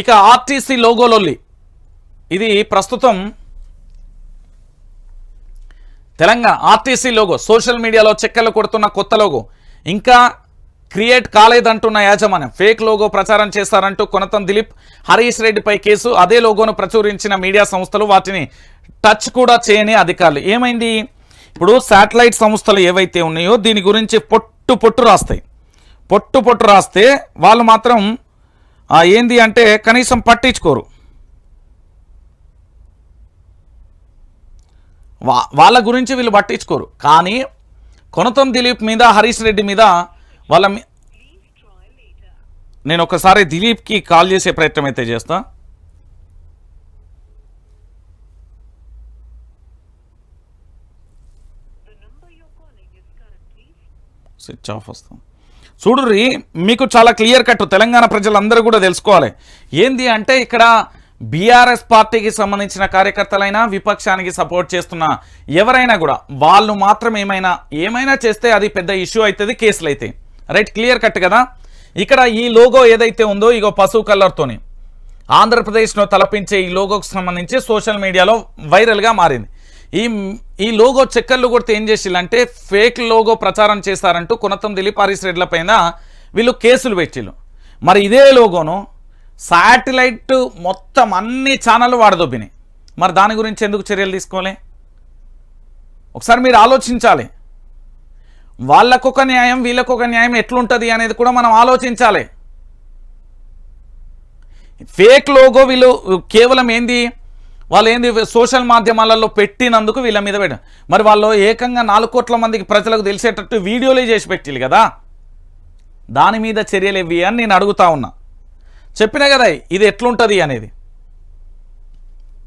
ఇక ఆర్టీసీ లోగోలొల్లి. ఇది ప్రస్తుతం తెలంగాణ ఆర్టీసీ లోగో. సోషల్ మీడియాలో చెక్కలు కొడుతున్న కొత్త లోగో. ఇంకా క్రియేట్ కాలేదంటున్న యాజమాన్యం. ఫేక్ లోగో ప్రచారం చేస్తారంటూ కొనతం దిలీప్. హరీష్ రెడ్డిపై కేసు. అదే లోగోను ప్రచురించిన మీడియా సంస్థలు వాటిని టచ్ కూడా చేయని అధికారులు. ఏమైంది? ఇప్పుడు శాటిలైట్ సంస్థలు ఏవైతే ఉన్నాయో దీని గురించి పొట్టు పొట్టు రాస్తాయి. పొట్టు పొట్టు రాస్తే వాళ్ళు మాత్రం ఏంది అంటే కనీసం పట్టించుకోరు. వా వాళ్ళ గురించి వీళ్ళు పట్టించుకోరు. కానీ కొనతం దిలీప్ మీద హరీష్ రెడ్డి మీద వాళ్ళ మీ- నేను ఒకసారి దిలీప్కి కాల్ చేసే ప్రయత్నం అయితే చేస్తా. స్విచ్ ఆఫ్ వస్తాం చూడుర్రి మీకు చాలా క్లియర్ కట్ తెలంగాణ ప్రజలందరూ కూడా తెలుసుకోవాలి. ఏంది అంటే ఇక్కడ బీఆర్ఎస్ పార్టీకి సంబంధించిన కార్యకర్తలైనా విపక్షానికి సపోర్ట్ చేస్తున్న ఎవరైనా కూడా వాళ్ళు మాత్రం ఏమైనా ఏమైనా చేస్తే అది పెద్ద ఇష్యూ అవుతుంది కేసులు అయితే రైట్ క్లియర్ కట్ కదా? ఇక్కడ ఈ లోగో ఏదైతే ఉందో ఇగో పశువు కలర్తోని. ఆంధ్రప్రదేశ్ను తలపించే ఈ లోగోకు సంబంధించి సోషల్ మీడియాలో వైరల్గా మారింది. ఈ ఈ లోగో చెక్కర్లు కొడితే ఏం చేసిల్లంటే ఫేక్ లోగో ప్రచారం చేశారంటూ కొనతం దిలీప్ హరీష్ రెడ్ల పైన వీళ్ళు కేసులు పెట్టిళ్ళు మరి ఇదే లోగోను శాటిలైట్ మొత్తం అన్ని ఛానళ్ళు వాడదొబ్బినాయి. మరి దాని గురించి ఎందుకు చర్యలు తీసుకోవాలి ఒకసారి మీరు ఆలోచించాలి. వాళ్ళకొక న్యాయం వీళ్ళకొక న్యాయం ఎట్లుంటుంది అనేది కూడా మనం ఆలోచించాలి. ఫేక్ లోగో వీళ్ళు కేవలం ఏంది? వాళ్ళు ఏంది సోషల్ మాధ్యమాలలో పెట్టినందుకు వీళ్ళ మీద పెట్ట మరి వాళ్ళు ఏకంగా నాలుగు కోట్ల మందికి ప్రజలకు తెలిసేటట్టు వీడియోలే చేసి పెట్టిల్లు కదా? దాని మీద చర్యలు ఇవి అని నేను అడుగుతా ఉన్నా. చెప్పినా కదా ఇది ఎట్లుంటుంది అనేది.